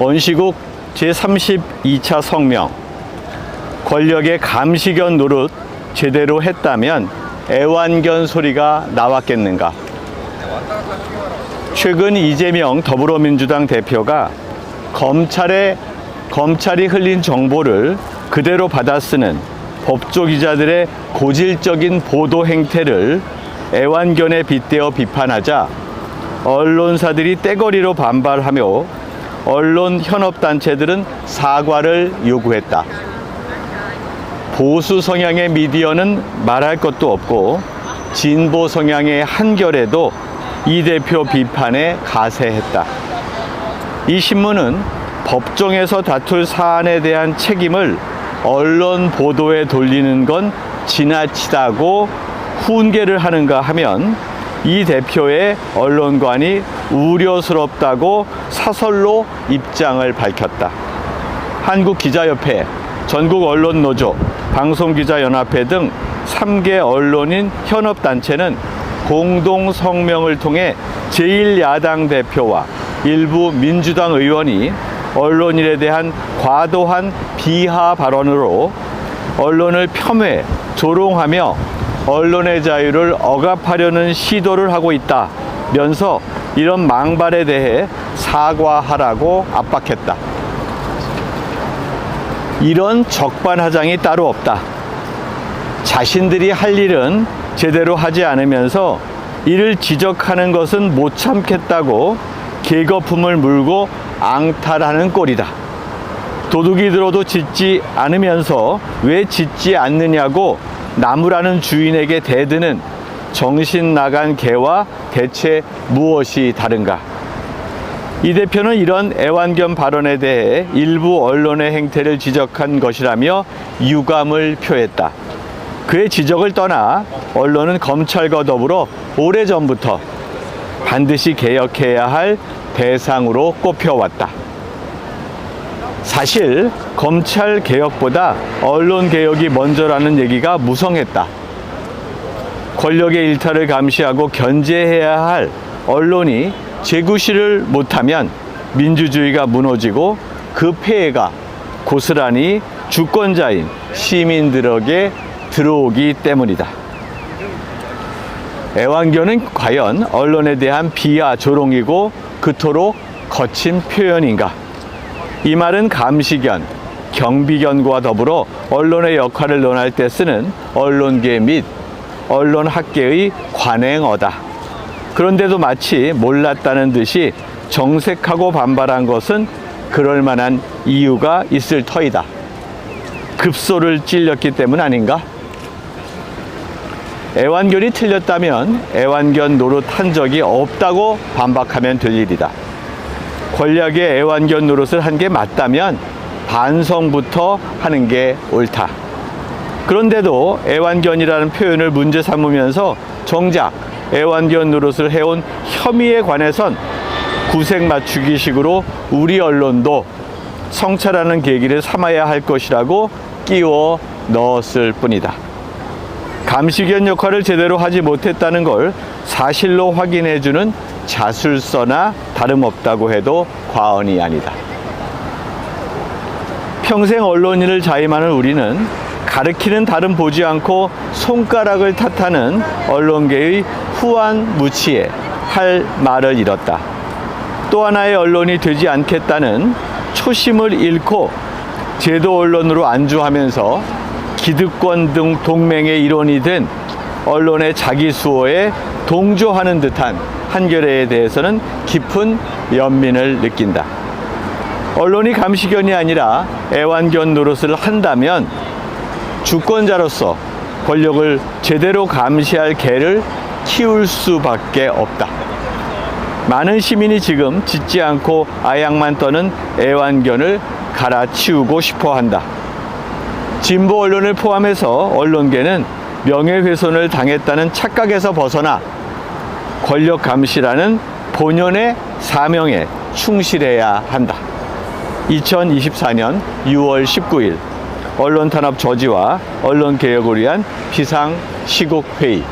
원시국 제32차 성명 권력의 감시견 노릇 제대로 했다면 애완견 소리가 나왔겠는가? 최근 이재명 더불어민주당 대표가 검찰에 검찰이 흘린 정보를 그대로 받아 쓰는 법조 기자들의 고질적인 보도 행태를 애완견에 빗대어 비판하자 언론사들이 떼거리로 반발하며 언론 현업단체들은 사과를 요구했다. 보수 성향의 미디어는 말할 것도 없고 진보 성향의 한결에도 이 대표 비판에 가세했다. 이 신문은 법정에서 다툴 사안에 대한 책임을 언론 보도에 돌리는 건 지나치다고 훈계를 하는가 하면 이 대표의 언론관이 우려스럽다고 사설로 입장을 밝혔다. 한국기자협회, 전국언론노조, 방송기자연합회 등 3개 언론인 현업단체는 공동 성명을 통해 제1야당 대표와 일부 민주당 의원이 언론인에 대한 과도한 비하 발언으로 언론을 폄훼, 조롱하며 언론의 자유를 억압하려는 시도를 하고 있다면서 이런 망발에 대해 사과하라고 압박했다. 이런 적반하장이 따로 없다. 자신들이 할 일은 제대로 하지 않으면서 이를 지적하는 것은 못 참겠다고 계거품을 물고 앙탈하는 꼴이다. 도둑이 들어도 짖지 않으면서 왜 짖지 않느냐고 나무라는 주인에게 대드는 정신 나간 개와 대체 무엇이 다른가? 이 대표는 이런 애완견 발언에 대해 일부 언론의 행태를 지적한 것이라며 유감을 표했다. 그의 지적을 떠나 언론은 검찰과 더불어 오래전부터 반드시 개혁해야 할 대상으로 꼽혀왔다. 사실 검찰 개혁보다 언론 개혁이 먼저라는 얘기가 무성했다. 권력의 일탈을 감시하고 견제해야 할 언론이 재구시를 못하면 민주주의가 무너지고 그 폐해가 고스란히 주권자인 시민들에게 들어오기 때문이다. 애완견은 과연 언론에 대한 비하 조롱이고 그토록 거친 표현인가? 이 말은 감시견, 경비견과 더불어 언론의 역할을 논할 때 쓰는 언론계 및 언론학계의 관행어다. 그런데도 마치 몰랐다는 듯이 정색하고 반발한 것은 그럴 만한 이유가 있을 터이다. 급소를 찔렸기 때문 아닌가? 애완견이 틀렸다면 애완견 노릇한 적이 없다고 반박하면 될 일이다. 권력의 애완견 노릇을 한 게 맞다면 반성부터 하는 게 옳다. 그런데도 애완견이라는 표현을 문제 삼으면서 정작 애완견 노릇을 해온 혐의에 관해선 구색 맞추기식으로 우리 언론도 성찰하는 계기를 삼아야 할 것이라고 끼워 넣었을 뿐이다. 감시견 역할을 제대로 하지 못했다는 걸 사실로 확인해주는 자술서나 다름없다고 해도 과언이 아니다. 평생 언론인을 자임하는 우리는 가르키는 다름 보지 않고 손가락을 탓하는 언론계의 후한 무치에 할 말을 잃었다. 또 하나의 언론이 되지 않겠다는 초심을 잃고 제도 언론으로 안주하면서 기득권 등 동맹의 일원이 된 언론의 자기 수호에 동조하는 듯한 한겨레에 대해서는 깊은 연민을 느낀다. 언론이 감시견이 아니라 애완견 노릇을 한다면 주권자로서 권력을 제대로 감시할 개를 키울 수밖에 없다. 많은 시민이 지금 짖지 않고 아양만 떠는 애완견을 갈아치우고 싶어 한다. 진보 언론을 포함해서 언론계는 명예훼손을 당했다는 착각에서 벗어나 권력 감시라는 본연의 사명에 충실해야 한다. 2024년 6월 19일 언론 탄압 저지와 언론 개혁을 위한 비상 시국 회의